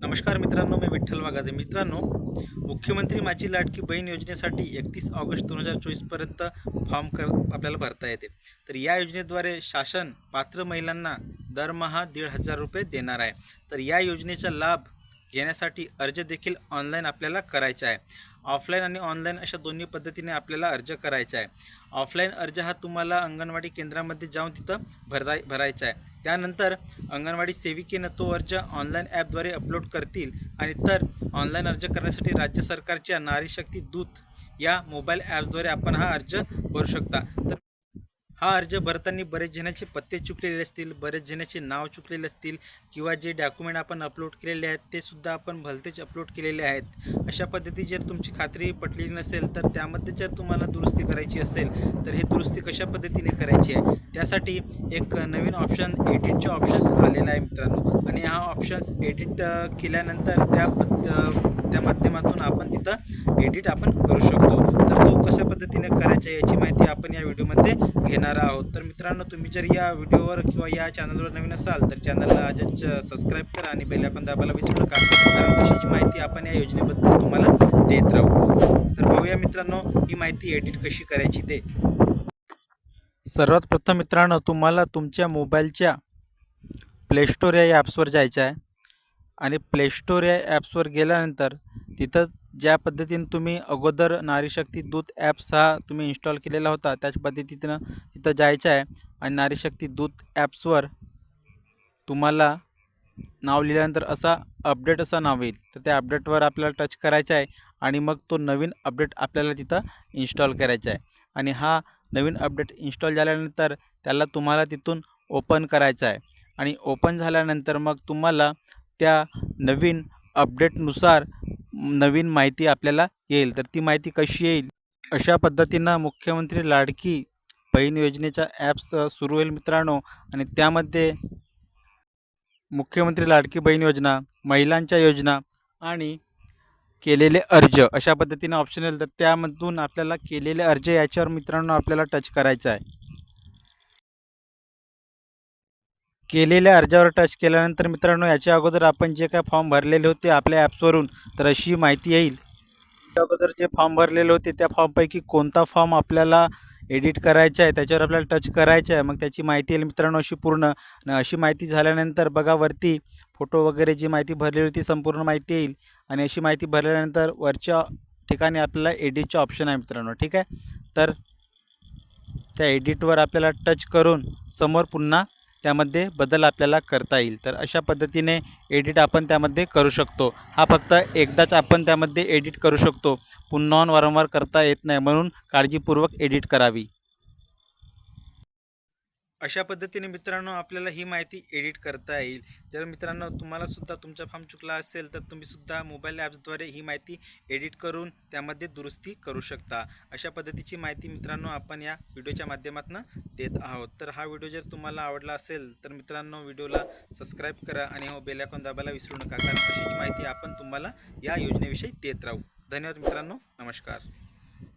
नमस्कार मित्रांनो मी विठ्ठल वाघादे. मित्रांनो मुख्यमंत्री माझी लाडकी बहीण योजनेसाठी एकतीस ऑगस्ट दोन हजार चोवीसपर्यंत फॉर्म कर आपल्याला भरता येते. तर या योजनेद्वारे शासन पात्र महिलांना दरमहा दीड हजार रुपये देणार आहे. तर या योजनेचा लाभ घेण्यासाठी अर्ज देखील ऑनलाईन आपल्याला करायचा आहे. ऑफलाईन आणि ऑनलाईन अशा दोन्ही पद्धतीने आपल्याला अर्ज करायचा आहे. ऑफलाईन अर्ज हा तुम्हाला अंगणवाडी केंद्रामध्ये जाऊन तिथं भरता भरायचा आहे. त्यानंतर अंगणवाडी सेविकेनं तो अर्ज ऑनलाईन ॲपद्वारे अपलोड करतील आणि तर ऑनलाईन अर्ज करण्यासाठी राज्य सरकारच्या नारी शक्ती दूत या मोबाईल ॲप्सद्वारे आपण हा अर्ज भरू शकता. तर हा अर्ज भरताना बरेच जणांचे पत्ते चुकलेले असतील बरेच जणांचे नाव चुकलेले असतील किंवा जे डॉक्युमेंट आपण अपलोड केलेले आहेत ते सुद्धा आपण भलतेच अपलोड केलेले आहेत. अशा पद्धती जर तुमची खात्री पटलेली नसेल तर त्यामध्ये जर तुम्हाला दुरुस्ती करायची असेल तर हे दुरुस्ती कशा पद्धतीने करायची आहे? त्यासाठी एक नवीन ऑप्शन एडिटचे ऑप्शन्स आलेला आहे मित्रांनो. आणि हा ऑप्शन्स एडिट केल्यानंतर त्या पद्ध त्या माध्यमातून आपण तिथं एडिट आपण करू शकतो. तर तो कशा पद्धतीने करायचा आहे याची माहिती आपण या व्हिडिओमध्ये घेणार आहोत. तर मित्रांनो तुम्ही जर या व्हिडिओवर किंवा या चॅनलवर नवीन असाल तर चॅनलला आजच सबस्क्राईब करा आणि बेल आपण दाबायला विसरू नका. कारण माहिती आपण या योजनेबद्दल तुम्हाला देत राहू. तर पाहूया मित्रांनो ही माहिती एडिट कशी करायची ते. सर्वात प्रथम मित्रांनो तुम्हाला तुमच्या मोबाईलच्या प्लेस्टोर या ॲप्सवर जायचं आहे. आणि प्लेस्टोर या ॲप्सवर गेल्यानंतर तिथं ज्या पद्धतीनं तुम्ही अगोदर नारीशक्ती दूत ॲप्स हा तुम्ही इन्स्टॉल केलेला होता त्याच पद्धतीनं तिथं जायचं आहे. आणि नारीशक्ती दूत ॲप्सवर तुम्हाला नाव लिहिल्यानंतर असा अपडेट असा नाव येईल. तर त्या अपडेटवर आपल्याला टच करायचा आहे आणि मग तो नवीन अपडेट आपल्याला तिथं इन्स्टॉल करायचा आहे. आणि हा नवीन अपडेट इन्स्टॉल झाल्यानंतर त्याला तुम्हाला तिथून ओपन करायचा आहे. आणि ओपन झाल्यानंतर मग तुम्हाला त्या नवीन अपडेटनुसार नवीन माहिती आपल्याला येईल. तर ती माहिती कशी येईल? अशा पद्धतीनं मुख्यमंत्री लाडकी बहीण योजनेचा ॲप्स सुरू होईल मित्रांनो. आणि त्यामध्ये मुख्यमंत्री लाडकी बहीण योजना महिलांच्या योजना आणि केलेले अर्ज. अशा पद्धतीनं ऑप्शन येईल तर त्यामधून आपल्याला केलेले अर्ज याच्यावर मित्रांनो आपल्याला टच करायचा आहे. केलेल्या अर्जावर टच केल्यानंतर मित्रांनो याच्या अगोदर आपण जे काय फॉर्म भरलेले होते आपल्या ॲप्सवरून तर अशी माहिती येईल. त्या अगोदर जे फॉर्म भरलेले होते त्या फॉर्मपैकी कोणता फॉर्म आपल्याला एडिट करायचा आहे त्याच्यावर आपल्याला टच करायचा आहे मग त्याची माहिती येईल मित्रांनो अशी पूर्ण. अशी माहिती झाल्यानंतर बघा वरती फोटो वगैरे जी माहिती भरलेली होती संपूर्ण माहिती येईल. आणि अशी माहिती भरल्यानंतर वरच्या ठिकाणी आपल्याला एडिटचे ऑप्शन आहे मित्रांनो ठीक आहे? तर त्या एडिटवर आपल्याला टच करून समोर पुन्हा त्यामध्ये बदल आपल्याला करता येईल. तर अशा पद्धतीने एडिट आपण त्यामध्ये करू शकतो. हा फक्त एकदाच आपण त्यामध्ये एडिट करू शकतो. पुन्हा वारंवार करता येत नाही म्हणून काळजीपूर्वक एडिट करावी. अशा पद्धतीने मित्रांनो आपल्याला ही माहिती एडिट करता येईल. जर मित्रांनो तुम्हालासुद्धा तुमचा फॉर्म चुकला असेल तर तुम्हीसुद्धा मोबाईल ॲप्सद्वारे ही माहिती एडिट करून त्यामध्ये दुरुस्ती करू शकता. अशा पद्धतीची माहिती मित्रांनो आपण या व्हिडिओच्या माध्यमातून देत आहोत. तर हा व्हिडिओ जर तुम्हाला आवडला असेल तर मित्रांनो व्हिडिओला सबस्क्राईब करा आणि हो बेलॅकॉन दाबायला विसरू नका. कारण तशीच माहिती आपण तुम्हाला या योजनेविषयी देत राहू. धन्यवाद मित्रांनो. नमस्कार.